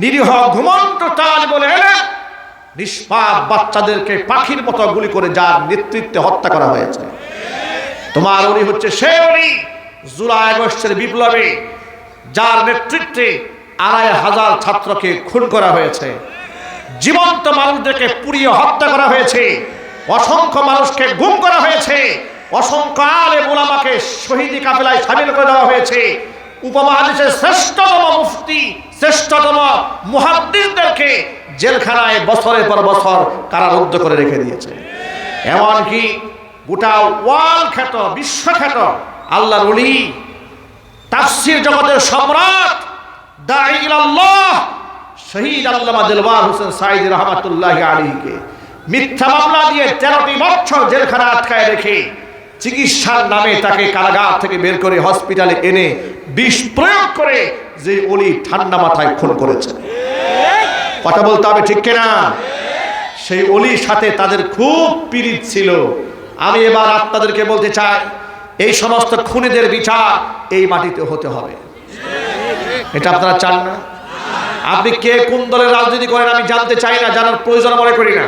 নিরীহ ঘুমন্ত তাজ বলে নিষ্পাপ বাচ্চাদেরকে পাখির মতো গুলি করে যার নেতৃত্বে হত্যা করা হয়েছে। তোমার উনি হচ্ছে সে উনি জুলাই আগস্টের বিপ্লবে, যার নেতৃত্বে আড়াই হাজার ছাত্রকে খুন করা হয়েছে। জীবন্ত মানুষদেরকে পুড়িয়ে হত্যা করা হয়েছে। অসংখ্য মানুষকে গুম করা হয়েছে। অসংখ্য আলে মোলামাকে শহীদি কাফেলায় সামিল করে দেওয়া হয়েছে। উপমহাদেশের শ্রেষ্ঠতম মুফতি, শ্রেষ্ঠতম মুহাদ্দিসদেরকে জেলখানায় বছরের পর বছর কারারুদ্ধ করে রেখে দিয়েছে। এমনকি গোটা ওয়াল খ্যাত বিশ্বখ্যাত আল্লাহর উলি তাফসির জগতের সম্রাট, দাঈ ইলাল্লাহ, শহীদ আল্লামা দিলওয়ার হোসেন সাইদ রহমাতুল্লাহ আলীকে মিথ্যা মামলা দিয়ে তেরোটি বছর জেলখানা আটকায় রেখে চিকিৎসার নামে তাকে কারাগার থেকে বের করে হসপিটালে এনে বিষ প্রয়োগ করে যে অলি ঠান্ডা মাথায় খুন করেছে। কথা বলতে হবে ঠিক কিনা? সেই অলির সাথে তাদের খুব পীড়িত ছিল। আমি এবার আপনাদেরকে বলতে চাই, এই সমস্ত খুনিদের বিচার এই মাটিতে হতে হবে। এটা আপনারা চান না? আপনি কে, কোন দলের রাজনীতি করেন আমি জানতে চাই না, জানার প্রয়োজন মনে করি না।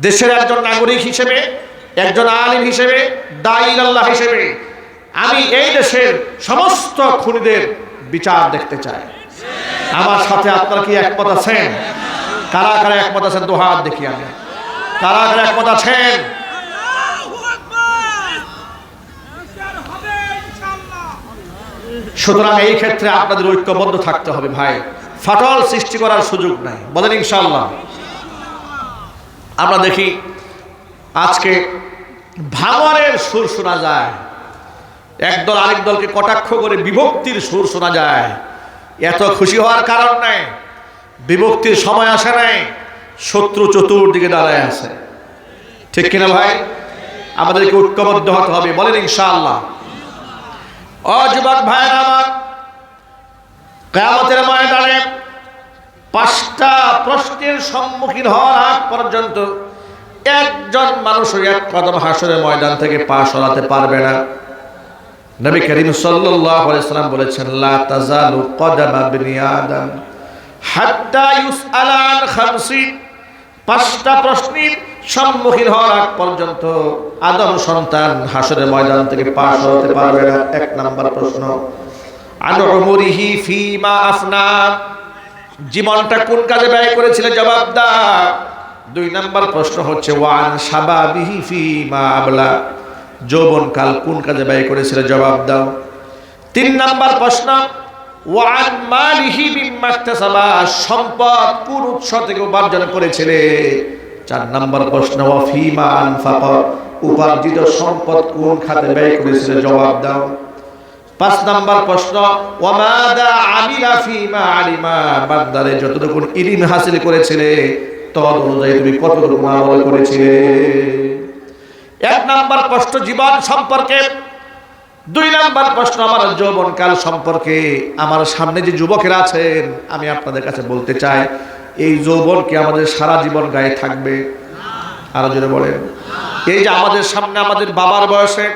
দেশের একজন নাগরিক হিসেবে একজন আলিম হিসেবে দাইল আল্লাহ হিসেবে আমি এই দেশের সমস্ত খুনিদের বিচার দেখতে চাই। আমার সাথে আপনারা কি একমত আছেন? কারা কারা একমত আছেন? দু হাত দেখি আমি। কারা কারা একমত আছেন? সুতরাং এই ক্ষেত্রে আপনাদের ঐক্যবদ্ধ থাকতে হবে ভাই। ফাটল সৃষ্টি করার সুযোগ নাই। বলেন ইনশাল্লাহ আমরা দেখি আজকে ভাঙনের সুর শোনা যায়। একদল আরেক দলকে কটাক্ষ করে বিভক্তির সুর শোনা যায়। এত খুশি হওয়ার কারণ নাই। বিভক্তির সময় আসে নাই। শত্রু চতুর্দিকে দাঁড়ায় আছে। ঠিক কিনা ভাই? আমাদেরকে ঐক্যবদ্ধ হতে হবে, বলেন ইনশাআল্লাহ। অযুবক ভাইয়ের আমার, কেয়ামতের ময়দানে পাঁচটা প্রশ্নের সম্মুখীন হওয়ার আগ পর্যন্ত একজন মানুষ এক কদম হাসরের ময়দান থেকে পা সরাতে পারবে না। নবী করিম সাল্লাল্লাহু সাল্লাম বলেছেন, লা তাজালু কদামা বিনি আদম হাত্তা পাঁচটা প্রশ্নের সম্মুখীন হওয়ার আগ পর্যন্ত আদম সন্তান হাসরের ময়দান থেকে পা সরাতে পারবে না। এক নাম্বার প্রশ্ন, আন উমরিহি ফিমা আফনা? জীবনটা কোন কাজে ব্যয় করেছিল? জবাব দাও। দুই নাম্বার প্রশ্ন হচ্ছে, ওয়ান সাবাবিহি ফিমা আবলা। যৌবন কাল কোন কাজে ব্যয় করেছিল? জবাব দাও। তিন নাম্বার প্রশ্ন, ওয়ান মালিহি বিম্মাক্তাসাবা সম্পদ কোন উৎস থেকে উপার্জন করেছিলে? চার নাম্বার প্রশ্ন ওয়াফিমা আনফাক? উপার্জিত সম্পদ কোন খাতে ব্যয় করেছিল? জবাব দাও। পাঁচ নাম্বার প্রশ্ন ওয়ামাদা আমিলা ফিমা আলিমা? বান্দারে যতটুকু ইলিম হাসিল করেছিলে তদ অনুযায়ী তুমি করেছিলে? এক নাম্বার প্রশ্ন জীবন সম্পর্কে, দুই নাম্বার প্রশ্ন আমার যৌবনকাল সম্পর্কে। আমার সামনে যে যুবকেরা আছেন, আমি আপনাদের কাছে বলতে চাই, এই যৌবন কি আমাদের সারা জীবন গায়ে থাকবে? আরও জোরে বলেন। এই যে আমাদের সামনে আমাদের বাবার বয়সে,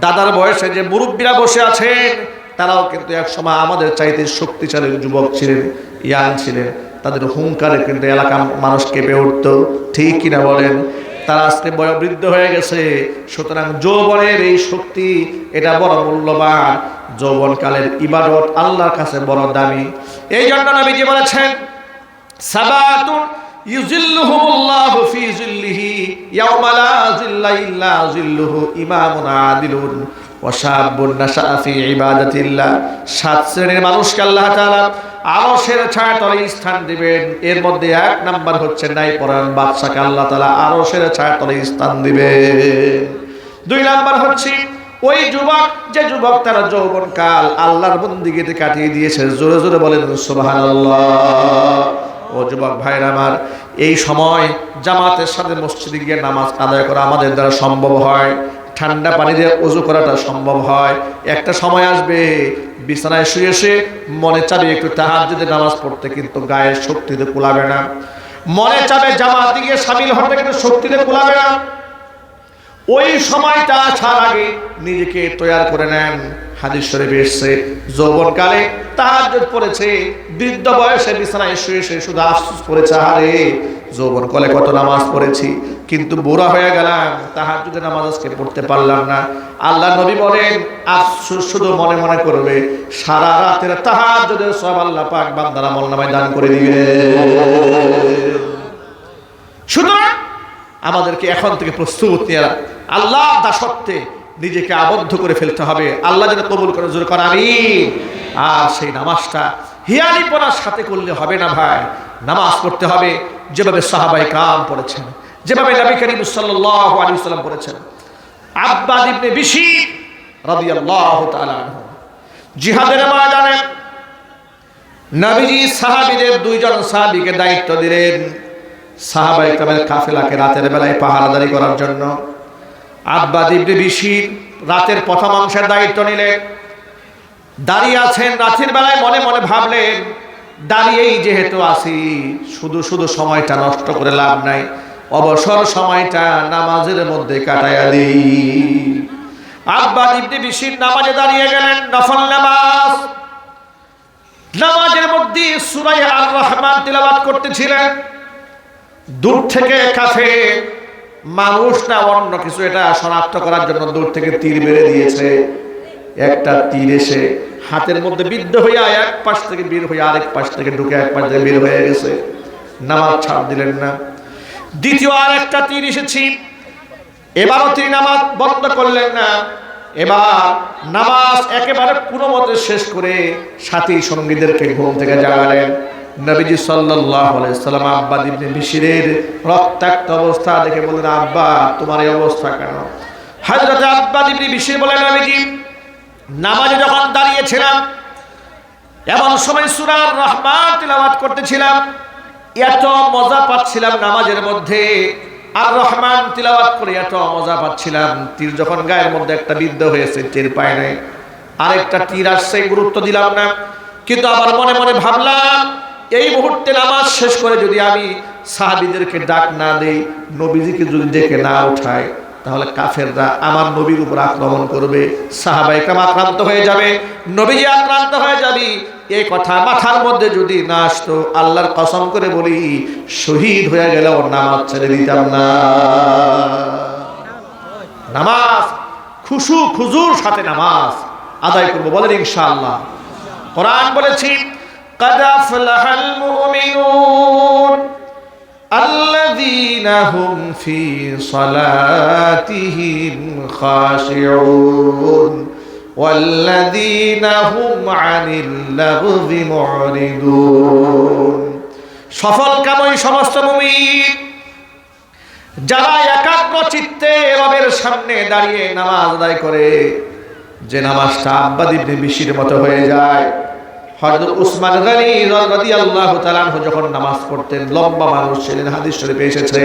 দাদার বয়সে যে মুরব্বীরা বসে আছেন, তারাও কিন্তু এক সময় আমাদের চাইতে শক্তিশালী যুবক ছিলেন, ইয়াং ছিলেন। তাদের হুঙ্কারে কিন্তু এলাকার মানুষ কেঁপে উঠত। ঠিক কিনা বলেন? তারা আজকে বয়োবৃদ্ধ হয়ে গেছে। সুতরাং যৌবনের এই শক্তি, এটা বড় মূল্যবান। যৌবনকালের ইবাদত আল্লাহর কাছে বড় দামি। এই জন্য নবীজি বলেছেন, সাবাতুন মানুষকে আল্লাহ আরশের ছায়া তলে স্থান দিবেন। এর মধ্যে এক নাম্বার হচ্ছে নাই পরাণ বাদশাকে আল্লাহ তাআলা আরশের ছায়া তলে স্থান দিবে দুই নাম্বার হচ্ছে, ওই যুবক, যে যুবক তারা যৌবন কাল আল্লাহর বন্দিগিতে কাটিয়ে দিয়েছে, জোরে জোরে বলেন, সুবহানাল্লাহ। ও যুবক ভাইরা আমার, এই সময় জামাতের সাথে মসজিদে গিয়ে নামাজ আদায় করা আমাদের দ্বারা সম্ভব হয়। ঠান্ডা পানি দিয়ে উজু করাটা সম্ভব হয়। একটা সময় আসবে, বিছানায় শুয়ে শুয়ে মনে চাবে একটু তাহার যদি নামাজ পড়তে কিন্তু গায়ের শক্তিতে কুলাবে না। মনে চাবে জামাত দিকে সামিল হতে কিন্তু শক্তিতে কুলাবে না। ওই সময়টা আসার আগে নিজেকে তৈরি করে নেন। হাদিস শরীফে এসছে, যৌবনকালে তাহাজ্জুদ পড়েছে, বৃদ্ধ বয়সে বিছানায় শুয়ে শুয়ে শুধু আফসোস করেছে আরে যৌবন কালে কত নামাজ পড়েছি, কিন্তু বুড়া হয়ে গেলাম, তাহাজ্জুদের নামাজ আজকে পড়তে পারলাম না। আল্লাহ নবী বলেন, আফসোস শুধু মনে মনে করবে, সারা রাতের তাহাজ্জুদের সব আল্লাহ পাক বান্দার আমল নামায় দান করে দিবে। সুতরাং আমাদেরকে এখন থেকে প্রস্তুত নিয়ে আল্লাহ দাসত্বে নিজেকে আবদ্ধ করে ফেলতে হবে। আল্লাহ যেন কবুল করে, জোর করা আর সেই নামাজটা হিয়ালিপনার সাথে করলে হবে না ভাই। নামাজ পড়তে হবে, যেভাবে সাহাবাই কাম পড়েছেন, যেভাবে নবী করিম সাল্লাম পড়েছেন। আব্বাদ তাআলা আনহু। জিহাদের ময়দানে নবীজি সাহাবীদের দুইজন সাহাবীকে দায়িত্ব দিলেন সাহাবাই কামের কাফেলাকে রাতের বেলায় পাহারাদারি করার জন্য। আব্বা দিব্যে বিশির রাতের প্রথম অংশের দায়িত্ব নিলেন। দাঁড়িয়ে আছেন রাতের বেলায় মনে মনে ভাবলেন, দাঁড়িয়েই যেহেতু আসি শুধু শুধু সময়টা নষ্ট করে লাভ নাই, অবসর সময়টা নামাজের মধ্যে কাটাইয়া দিই। আব্বা দিব্যে বিশির নামাজে দাঁড়িয়ে গেলেন, নফল নামাজ। নামাজের মধ্যে সুরাই আর রহমান তিলাবাত করতেছিলেন। দূর থেকে কাফে মানুষ না, অন্য কিছু। এটা শনাক্ত করার জন্য দূর থেকে তীর মেরে দিয়েছে। একটা তীর এসে হাতের মধ্যে বিদ্ধ হইয়া এক পাশ থেকে বের হয়ে আরেক পাশ থেকে ঢুকে এক পাশ থেকে বের হয়ে গেছে। নামাজ ছাড় দিলেন না। দ্বিতীয় আর একটা তীর এসেছি। এবারও তিনি নামাজ বন্ধ করলেন না। এবার নামাজ একেবারে কোনো মতে শেষ করে সাথী সঙ্গীদেরকে ঘুম থেকে জাগালেন। নবীজি আলাইহি সাল্লাম আব্বা ইবনে বিশিরের রক্তাক্ত অবস্থা দেখে বললেন, আব্বা, তোমার এই অবস্থা কেন? হযরত আব্বা ইবনে বিশির বলেন, নবীজি, নামাজে যখন দাঁড়িয়েছিলাম এমন সময় সূরার রহমান তিলাওয়াত করতেছিলাম, এত মজা পাচ্ছিলাম নামাজের মধ্যে। আর রহমান তিলাওয়াত করে এত মজা পাচ্ছিলাম। তীর যখন গায়ের মধ্যে একটা বিদ্ধ হয়েছে, টের পায় নাই। আরেকটা তীর আসছে, গুরুত্ব দিলাম না। কিন্তু আবার মনে মনে ভাবলাম এই মুহূর্তে নামাজ শেষ করে যদি আমি সাহাবিদেরকে ডাক না দেই, নবীজিকে যদি ডেকে না উঠায়, তাহলে কাফেররা আমার নবীর উপর আক্রমণ করবে সাহাবাইকাম আক্রান্ত হয়ে যাবে, নবীজি আক্রান্ত হয়ে যাবি। এই কথা মাথার মধ্যে যদি না আসতো, আল্লাহর কসম করে বলি, শহীদ হয়ে গেলে ওর নামাজ ছেড়ে দিতাম না। নামাজ, খুশু খুজুর সাথে নামাজ আদায় করব বলেন ইনশাআল্লাহ। কোরআন বলেছি قد أفلح المؤمنون الذين هم في صلاتهم خاشعون والذين هم عن اللغو معرضون সফল কামই সমস্ত মুমিন যারা একাগ্র চিত্তে রবের সামনে দাঁড়িয়ে নামাজ আদায় করে যে নামাজটা আব্বা দিবনে বিশির মতো হয়ে যায় যখন নামাজ পড়তেন, লম্বা মানুষ হাদিস এসেছে,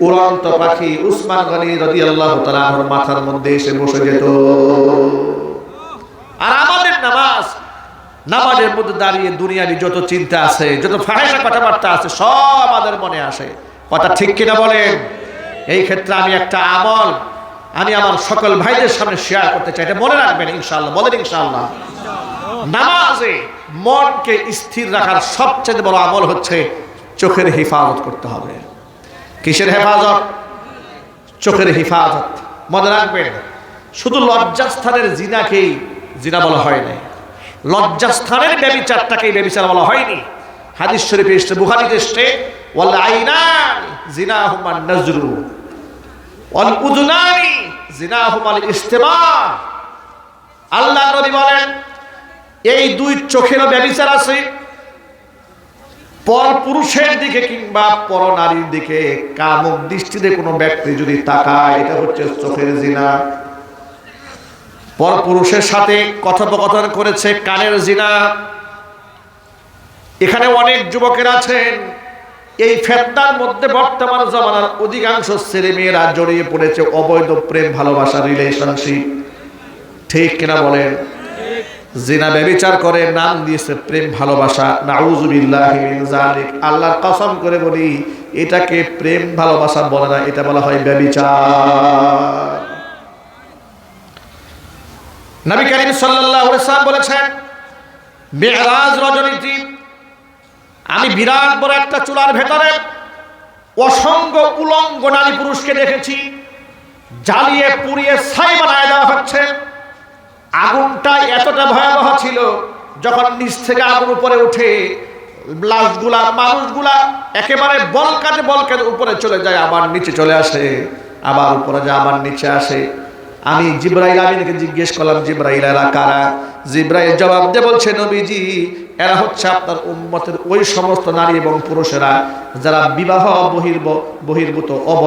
উড়ন্ত উসমান মাথার মধ্যে এসে বসে যেত। আর আমাদের নামাজ, নামাজের মধ্যে দাঁড়িয়ে দুনিয়াবি যত চিন্তা আছে, যত ফাহেসা কথাবার্তা আছে, সব আমাদের মনে আসে। কথা ঠিক কিনা বলেন? এই ক্ষেত্রে আমি একটা আমল, আমি আমার সকল ভাইদের সামনে শেয়ার করতে চাই। এটা মনে রাখবেন ইনশাল্লাহ বলেন ইনশাআল্লাহ। নামাজে মনকে স্থির রাখার সবচেয়ে বড় আমল হচ্ছে চোখের হেফাজত করতে হবে। কিসের হেফাজত? চোখের হেফাজত। মনে রাখবেন, শুধু লজ্জাস্থানের জিনাকেই জিনা বলা হয় নাই। লজ্জাস্থানের ব্যবিচারটাকেই ব্যবিচার বলা হয়নি। হাদিস শরীফে এসছে, বুখারিতে এসছে, ওয়াল আইনান জিনাহুমান নজরু, ওয়াল উদুনানি জিনাহুমাল ইস্তেমা। আল্লাহ নবী বলেন এই দুই চোখেরও ব্যবিচার আছে। পর পুরুষের দিকে কিংবা পর নারীর দিকে কামক দৃষ্টিতে কোনো ব্যক্তি যদি তাকায়, এটা হচ্ছে চোখের জিনা। পর পুরুষের সাথে কথোপকথন করেছে, কানের জিনা। এখানে অনেক যুবকের আছেন। এই ফেতনার মধ্যে বর্তমান জমানার অধিকাংশ ছেলে মেয়েরা জড়িয়ে পড়েছে অবৈধ প্রেম ভালোবাসা রিলেশনশিপ ঠিক কিনা বলেন? জিনা ব্যবিচার করে, নাম দিয়েছে প্রেম, ভালোবাসা। নাউজুবিল্লাহি জালিক আল্লাহর কসম করে বলি, এটাকে প্রেম, ভালোবাসা বলে না, এটা বলা হয় ব্যবিচার। নবী করিম সাল্লাম বলেছেন মেরাজ রজনীতি, আমি বিরাট বড় একটা চুলার ভেতরে অসংখ্য উলঙ্গ নারী পুরুষকে দেখেছি, জ্বালিয়ে পুড়িয়ে ছাই বানায় দেওয়া হচ্ছে। আগুনটা এতটা ভয়াবহ ছিল, যখন নিচ থেকে আগুন উপরে উঠে লাশগুলা, মানুষগুলা একেবারে বলকাতে বলকাতে উপরে চলে যায়, আবার নিচে চলে আসে, আবার উপরে যায়, আবার নিচে আসে। আমি জিব্রাইল আমিনকে জিজ্ঞেস করলাম, জিব্রাইল, এরা কারা? জিব্রাইল জবাব দিয়ে বলছে, নবীজি, এরা হচ্ছে আপনার উম্মতের ওই সমস্ত নারী এবং পুরুষেরা যারা বিবাহ বহির্ব, বহির্ভূত অব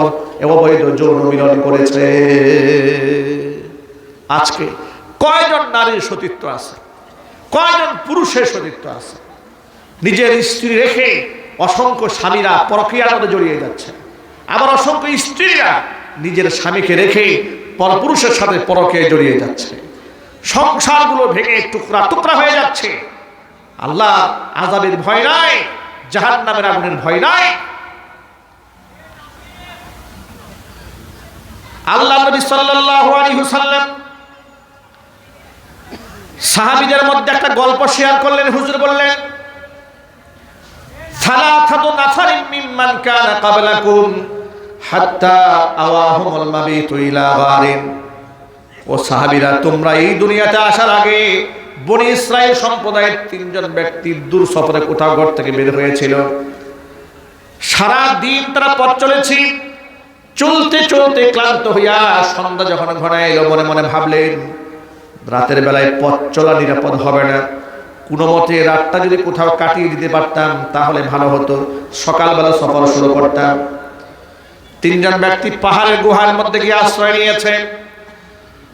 অবৈধ যৌন মিলন করেছে। আজকে কয়জন নারীর সতীত্ব আছে? কয়জন পুরুষের সতীত্ব আছে? নিজের স্ত্রী রেখে অসংখ্য স্বামীরা প্রক্রিয়ার মধ্যে জড়িয়ে যাচ্ছে। আবার অসংখ্য স্ত্রীরা নিজের স্বামীকে রেখে পরপুরুষের সাথে পরকে জড়িয়ে যাচ্ছে। সংসারগুলো ভেঙে টুকরা টুকরা হয়ে যাচ্ছে। আল্লাহ আজাবের ভয় নাই জাহান নামের আগুনের ভয় নাই। আল্লাহ নবী সাল্লাল্লাহু আলাইহি ওয়াসাল্লাম সাহাবীদের মধ্যে একটা গল্প শেয়ার করলেন, হুজুর বললেন সালাথাতু ও তোমরা এই দুনিয়াতে আসার আগে সম্প্রদায়ের তিনজন দূর কোথাও ঘর থেকে বের হয়েছিল। তারা পথ চলেছি। চলতে চলতে ক্লান্ত হইয়া সন্ধ্যা যখন ঘনায় এলো, মনে মনে ভাবলেন রাতের বেলায় পথ চলা নিরাপদ হবে না। কোনো মতে রাতটা যদি কোথাও কাটিয়ে দিতে পারতাম, তাহলে ভালো হতো। সকালবেলা সফর শুরু করতাম। তিনজন ব্যক্তি পাহাড়ের গুহার মধ্যে গিয়ে আশ্রয় নিয়েছে।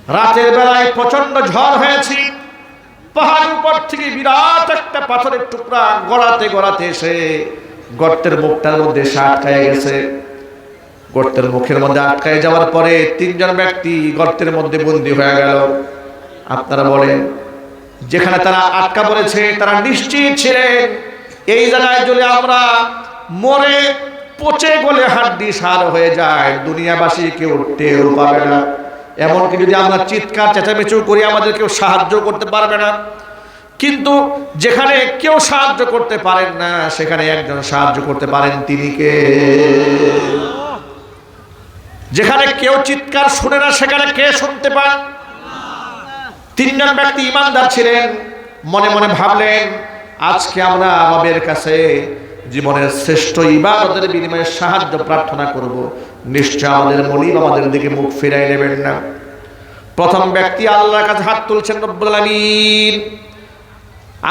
রাতের বেলায় প্রচণ্ড ঝড় হয়েছে। পাহাড়ের উপর থেকে বিরাট একটা পাথরের টুকরা গড়াতে গড়াতে এসে গর্তের মুখটার মধ্যে এসে আটকায় গেছে। গর্তের মুখের মধ্যে আটকায় যাওয়ার পরে তিনজন ব্যক্তি গর্তের মধ্যে বন্দী হয়ে গেল। আপনারা বলেন, যেখানে তারা আটকা পড়েছে, তারা নিশ্চিত ছিলেন, এই জায়গায় যদি আমরা মরে পচে গলে হাড্ডি সার হয়ে যায়, দুনিয়াবাসী কেউ টের পাবে না। এমনকি যদি আমরা চিৎকার, চেঁচামেচিও করি, আমাদের কেউ সাহায্য করতে পারবে না। কিন্তু যেখানে কেউ সাহায্য করতে পারেন না, সেখানে একজন সাহায্য করতে পারেন তিনি কে? যেখানে কেউ চিৎকার শুনে না, সেখানে কে শুনতে পান তিনজন ব্যক্তি ইমানদার ছিলেন, মনে মনে ভাবলেন, আজকে আমরা আমাদের কাছে জীবনের শ্রেষ্ঠ ইবাদতের বিনিময়ে সাহায্য প্রার্থনা করব। নিশ্চয় আমাদের মনিব আমাদের দিকে মুখ ফিরাই নেবেন না। প্রথম ব্যক্তি আল্লাহর কাছে হাত তুলছেন, রব্বুল আলামিন।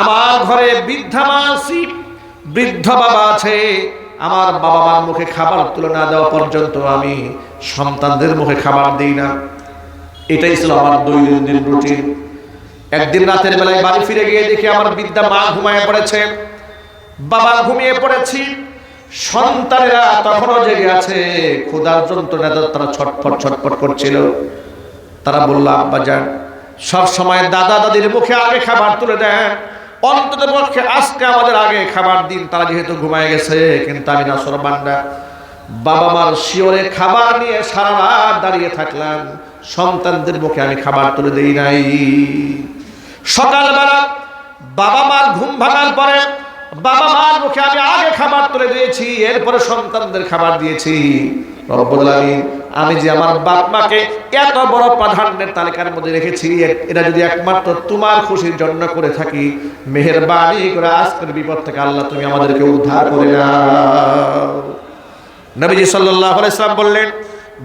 আমার ঘরে বৃদ্ধা মা আছি বৃদ্ধ বাবা আছে। আমার বাবা মার মুখে খাবার তুলে না দেওয়া পর্যন্ত আমি সন্তানদের মুখে খাবার দিই না। এটাই ছিল আমার দৈনন্দিন রুটিন। একদিন রাতের বেলায় বাড়ি ফিরে গিয়ে দেখি আমার বিদ্যা মা ঘুমায় পড়েছে। বাবা ঘুমিয়ে পড়েছি। সন্তানেরা তখনও জেগে আছে। ক্ষুধার যন্ত্রণা তারা ছটফট ছটফট করছিল। তারা বলল, আব্বা যান, সব সময় দাদা দাদির মুখে আগে খাবার তুলে দেন। অন্তত পক্ষে আজকে আমাদের আগে খাবার দিন। তারা যেহেতু ঘুমায় গেছে, কিন্তু আমি না সরবান্ডা বাবা মার শিওরে খাবার নিয়ে সারা রাত দাঁড়িয়ে থাকলাম। সন্তানদের মুখে আমি খাবার তুলে দেই নাই। সকালবেলা বাবা মার ঘুম ভাঙার পরে বাবা মার মুখে আমি আগে খাবার তুলে দিয়েছি, এরপরে সন্তানদের খাবার দিয়েছি। আমি যে আমার বাপ এত বড় প্রাধান্যের তালিকার মধ্যে রেখেছি, এটা যদি একমাত্র তোমার খুশির জন্য করে থাকি, মেহেরবানি করে আজকের বিপদ থেকে আল্লাহ তুমি আমাদেরকে উদ্ধার করে নাও। নবীজি সাল্লাল্লাহু আলাইহি সাল্লাম বললেন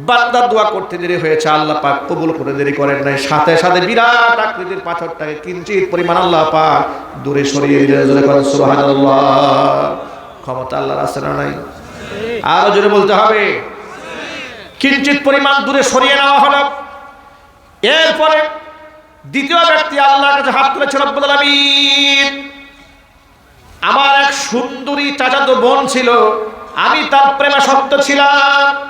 বান্দার দোয়া করতে দেরি হয়েছে, আল্লাহ পাক কবুল করে দেরি করেন নাই। সাথে সাথে বিরাট আকৃতির পাথরটাকে কিঞ্চিত পরিমাণ আল্লাহ পাক দূরে সরিয়ে ক্ষমতা আল্লাহর আছে না নাই? আরও জোরে বলতে হবে। কিঞ্চিত পরিমাণ দূরে সরিয়ে নেওয়া হলো। এরপরে দ্বিতীয় ব্যক্তি আল্লাহর কাছে হাত তুলেছে রব্বুল আমার এক সুন্দরী চাচাতো বোন ছিল আমি তার প্রেমা সত্য ছিলাম।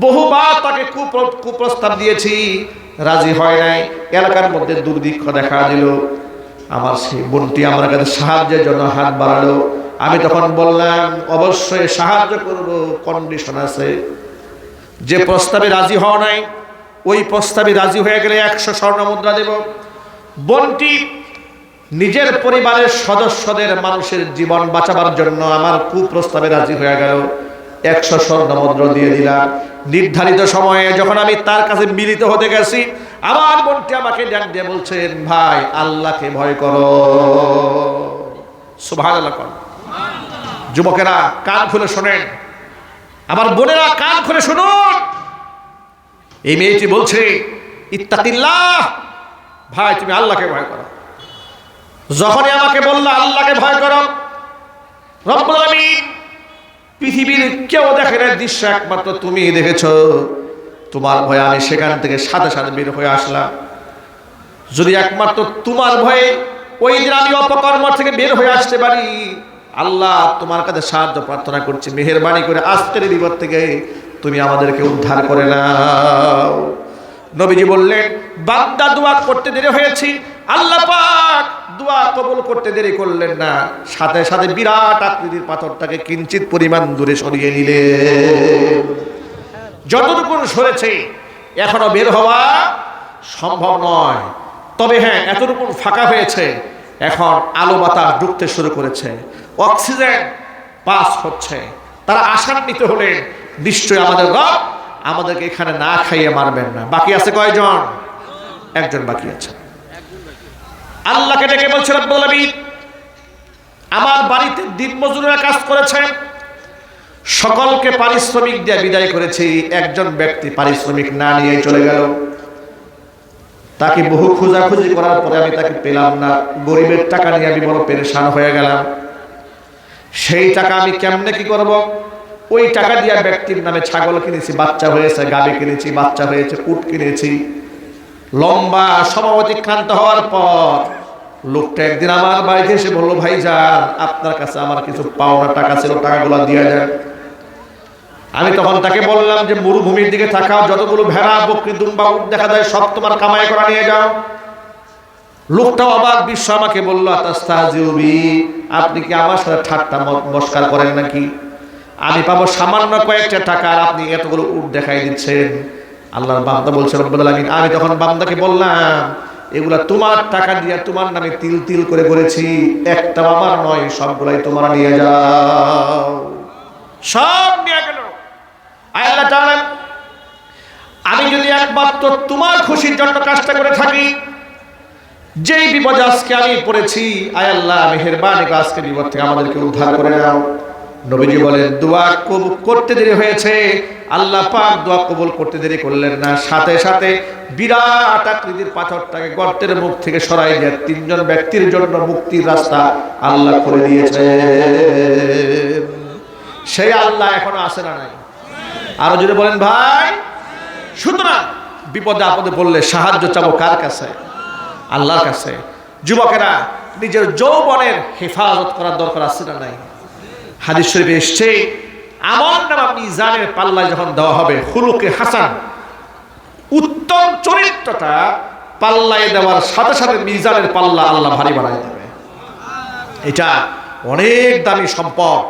বহুবার তাকে কুপ্র- কুপ্রস্তাব দিয়েছি। রাজি হয় নাই। এলাকার মধ্যে দুর্ভিক্ষ দেখা দিল। আমার সেই বোনটি আমার কাছে সাহায্যের জন্য হাত বাড়ালো। আমি তখন বললাম, অবশ্যই সাহায্য করব কন্ডিশন আছে। যে প্রস্তাবে রাজি হওয়া নাই, ওই প্রস্তাবে রাজি হয়ে গেলে একশো স্বর্ণ মুদ্রা দেব। বোনটি নিজের পরিবারের সদস্যদের মানুষের জীবন বাঁচাবার জন্য আমার কুপ্রস্তাবে রাজি হয়ে গেল। একশো স্বর্ণ মুদ্রা দিয়ে দিলাম। নির্ধারিত সময়ে যখন আমি তার কাছে মিলিত হতে গেছি, আমার বোনটি আমাকে ডাক দিয়ে বলছেন, ভাই, আল্লাহকে ভয় করো। যুবকেরা, কান খুলে শোনেন। আমার বোনেরা, কান খুলে শুনুন। এই মেয়েটি বলছে, ইত্তাকিল্লাহ, ভাই, তুমি আল্লাহকে ভয় করো। যখনই আমাকে বলল, আল্লাহকে ভয় করো, রব্বুল পৃথিবীর কেউ দেখে না দৃশ্য একমাত্র তুমি দেখেছ। তোমার ভয়ে আমি সেখান থেকে সাথে সাথে বের হয়ে আসলাম। যদি একমাত্র তোমার ভয়ে ওই দিন আমি অপকর্ম থেকে বের হয়ে আসতে পারি, আল্লাহ তোমার কাছে সাহায্য, প্রার্থনা করছি, মেহরবানি করে আজকের বিপদ থেকে তুমি আমাদেরকে উদ্ধার করে নাও। নবীজি বললেন বান্দা দোয়া করতে দেরি হয়েছি। আল্লাহ পাক দোয়া কবুল করতে দেরি করলেন না। সাথে সাথে বিরাট আকৃতির পাথরটাকে কিঞ্চিত পরিমাণ দূরে সরিয়ে নিলে। যতটুকু সরেছে, এখনও বের হওয়া সম্ভব নয়। তবে হ্যাঁ এতটুকু ফাঁকা হয়েছে, এখন আলো বাতাস ঢুকতে শুরু করেছে। অক্সিজেন পাস হচ্ছে। তারা আশান্বিত হলে নিশ্চয়ই আমাদের আমাদেরকে এখানে না খাইয়ে মারবেন না। বাকি আছে কয়জন? একজন বাকি আছে। আল্লাহকে ডেকে বলছে রব্বুল আলামিন, আমার বাড়িতে দিন মজুরেরা কাজ করেছেন সকলকে পারিশ্রমিক দিয়ে বিদায় করেছি, একজন ব্যক্তি পারিশ্রমিক না নিয়ে চলে গেল। তাকে বহু খোঁজাখুঁজি করার পরে আমি তাকে পেলাম না। গরিবের টাকা নিয়ে আমি বড় পেরেশান হয়ে গেলাম। সেই টাকা আমি কেমনে কি করব? ওই টাকা দিয়া ব্যক্তির নামে ছাগল কিনেছি, বাচ্চা হয়েছে গাবি কিনেছি, বাচ্চা হয়েছে, উট কিনেছি। লম্বা সময় অতিক্রান্ত হওয়ার পর লোকটা একদিন আমার বাড়িতে এসে বলল, ভাই যান, আপনার কাছে আমার কিছু পাওনা টাকা ছিল, টাকাগুলো দিয়ে যান আমি তখন তাকে বললাম যে, মরুভূমির দিকে থাকাও যতগুলো ভেড়া, বকরি, দুম্বা, উট দেখা যায়, সব তোমার কামাই করা নিয়ে যাও। লোকটাও অবাক বিশ্ব আমাকে বলল আতাস্তাজিউবি আপনি কি আমার সাথে ঠাট্টা মস্কার করেন নাকি? আমি পাবো সামান্য কয়েকটা টাকা আর আপনি এতগুলো উট দেখাই দিচ্ছেন। আল্লাহর বান্দা বলছে, রব্বুল আলামিন, আমি তখন বান্দাকে বললাম, এগুলা তোমার টাকা দিয়ে তোমার নামে তিল তিল করে করেছি একটা আমার নয়, সবগুলাই তোমার নিয়ে যাও। সব নিয়ে গেল। আল্লাহ জানেন, আমি যদি একমাত্র তোমার খুশির জন্য কাজটা করে থাকি, যেই বিপদে আজকে আমি পড়েছি, আয় আল্লাহ, মেহেরবানি আজকে বিপদ থেকে আমাদেরকে উদ্ধার করে নাও। নবীজি বলেন, দোয়া করতে দেরি হয়েছে আল্লাহ পাক দোয়া কবুল করতে দেরি করলেন না। সাথে সাথে বিরাট আকৃতির পাথরটাকে গর্তের মুখ থেকে সরাই দিয়ে তিনজন ব্যক্তির জন্য মুক্তির রাস্তা আল্লাহ করে দিয়েছে সেই আল্লাহ এখনও আসে না নাই? আরও যদি বলেন, ভাই, সুতরাং বিপদে আপদে পড়লে সাহায্য চাবো কার কাছে? আল্লাহর কাছে। যুবকেরা, নিজের যৌবনের হেফাজত করার দরকার আছে না নাই? হাদিস শরীফে এসছে আমল নামা মিজানের পাল্লায় যখন দেওয়া হবে হুলুকে হাসান। উত্তম চরিত্রটা পাল্লায় দেওয়ার সাথে সাথে মিজানের পাল্লা আল্লাহ ভারী বানাই দেবে। এটা অনেক দামি সম্পদ,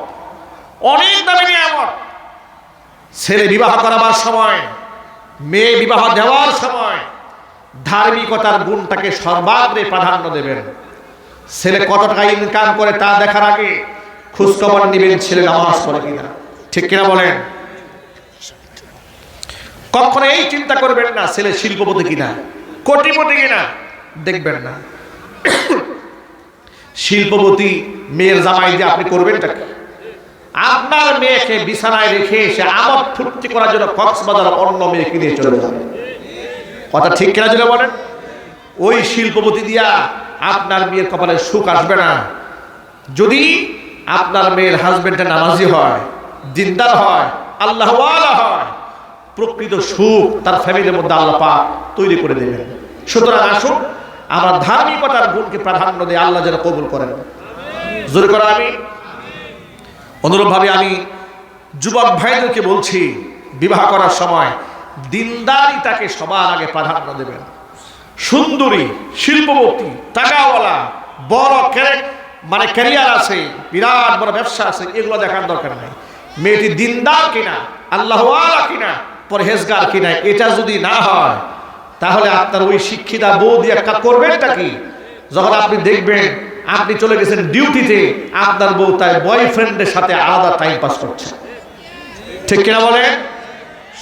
অনেক দামি নিয়ামত। ছেলে বিবাহ করাবার সময়, মেয়ে বিবাহ দেওয়ার সময় ধার্মিকতার গুণটাকে সর্বাগ্রে প্রাধান্য দেবেন। ছেলে কত টাকা ইনকাম করে তা দেখার আগে খোঁজখবর নেবেন ছেলে নামাজ পড়ে কিনা। ঠিক কিনা বলেন? কখনো এই চিন্তা করবেন না, ছেলে শিল্পপতি কিনা? কোটিপতি কিনা? দেখবেন না। শিল্পপতি মেয়ের জামাই দিয়ে আপনি করবেনটা কি? আপনার মেয়েকে বিছানায় রেখে সে আমদ ফুর্তি করার জন্য কক্সবাজার অন্য মেয়ে কিনে চলে যাবে। কথা ঠিক কিনা যদি বলেন? ওই শিল্পপতি দিয়া আপনার মেয়ের কপালে সুখ আসবে না। যদি আপনার মেয়ের হাজবেন্ডটা নামাজি হয় দিনদার হয় আল্লাহ হয়, প্রকৃত সুখ তার ফ্যামিলির মধ্যে আল্লাহ পাক তৈরি করে দেবেন। সুতরাং আসুন, আমরা ধার্মিকতার গুণকে প্রাধান্য দিয়ে আল্লাহ যেন কবুল করেন। জোরে করে আমি, অনুরূপভাবে আমি যুবক ভাইদেরকে বলছি, বিবাহ করার সময় দিনদারি তাকে সবার আগে প্রাধান্য দেবেন। সুন্দরী, শিল্পপতি, টাকাওয়ালা, বড় ক্যারেক মানে ক্যারিয়ার আছে, বিরাট বড় ব্যবসা আছে, এগুলো দেখার দরকার নাই। মেয়েটি দিনদার কিনা আল্লাহওয়ালা কিনা, পরহেজগার কিনা, এটা যদি না হয়, তাহলে আপনার ওই শিক্ষিতা বউ দিয়ে করবেনটা কি? যখন আপনি দেখবেন আপনি চলে গেছেন ডিউটিতে, আপনার বউ তাই বয়ফ্রেন্ডের সাথে আলাদা টাইম পাস করছে। ঠিক কিনা বলে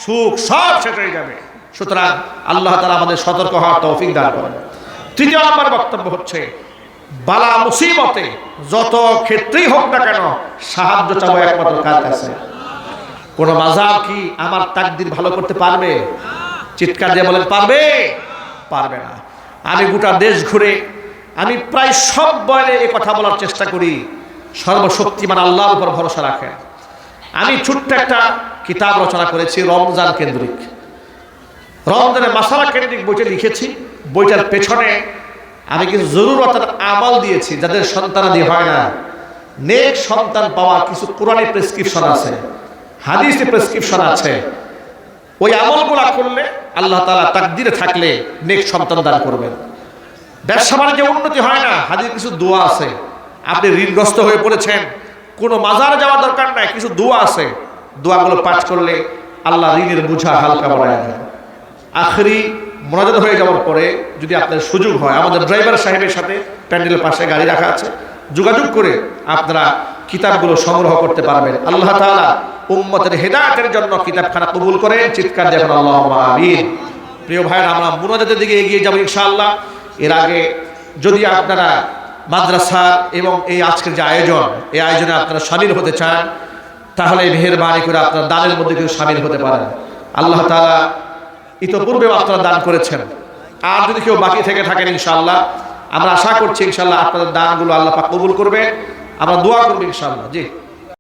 সুখ সব হয়ে যাবে। সুতরাং আল্লাহ তালা আমাদের সতর্ক হওয়ার তৌফিক দান করেন। তৃতীয় নম্বর বক্তব্য হচ্ছে বালা মুসিবতে, যত ক্ষেত্রেই হোক না কেন, সাহায্য চাবো একমাত্র কার কাছে। কোন মাজাব কি আমার তাকদির ভালো করতে পারবে? চিৎকার দিয়ে বলেন, পারবে। পারবে না। আমি গোটা দেশ ঘুরে, আমি প্রায় সব বয়নে এ কথা বলার চেষ্টা করি। সর্বশক্তিমান আল্লাহর উপর ভরসা রাখেন। আমি ছোট্ট একটা কিতাব রচনা করেছি, রমজান কেন্দ্রিক। রমজানের মাসালা কেন্দ্রিক বইটা লিখেছি। বইটার পেছনে আমি কিছু জরুরতের আমল দিয়েছি, যাদের সন্তানাদি হয় না। নেক সন্তান পাওয়ার কিছু কোরআনের প্রেসক্রিপশন আছে হাদিসে প্রেসক্রিপশন আছে। ওই আমলগুলা করলে আল্লাহ তালা তাকদিরে থাকলে নেক সন্তান দান করবেন। ব্যবসা বাণিজ্যে উন্নতি হয় না, হাদিস কিছু দোয়া আছে। আপনি ঋণগ্রস্ত হয়ে পড়েছেন, কোনো মাজার যাওয়া দরকার নাই, কিছু দোয়া আছে। দোয়াগুলো পাঠ করলে আল্লাহ ঋণের বোঝা হালকা বাড়ায় দেয়। আখরি মোনাজাত হয়ে যাওয়ার পরে যদি আপনার সুযোগ হয়, আমাদের ড্রাইভার সাহেবের সাথে প্যান্ডেলের পাশে গাড়ি রাখা আছে। যোগাযোগ করে আপনারা কিতাবগুলো সংগ্রহ করতে পারবেন। আল্লাহ তালা উম্মতের হেদায়েতের জন্য কিতাবখানা কবুল করেন। চিৎকার দেখুন আল্লাহ প্রিয় ভাইয়ের, আমরা মোনাজাতের দিকে এগিয়ে যাব ইনশাআল্লাহ। এর আগে যদি আপনারা মাদ্রাসা এবং এই আজকের যে আয়োজন, এই আয়োজনে আপনারা সামিল হতে চান, তাহলে মেহরবানি করে আপনারা দানের মধ্যে কেউ সামিল হতে পারেন। আল্লাহ তাআলা ইতোপূর্বেও আপনারা দান করেছেন। আর যদি কেউ বাকি থেকে থাকেন ইনশাল্লাহ আমরা আশা করছি ইনশাল্লাহ আপনাদের দানগুলো আল্লাহ পাক কবুল করবে। আমরা দোয়া করব ইনশাল্লাহ জি।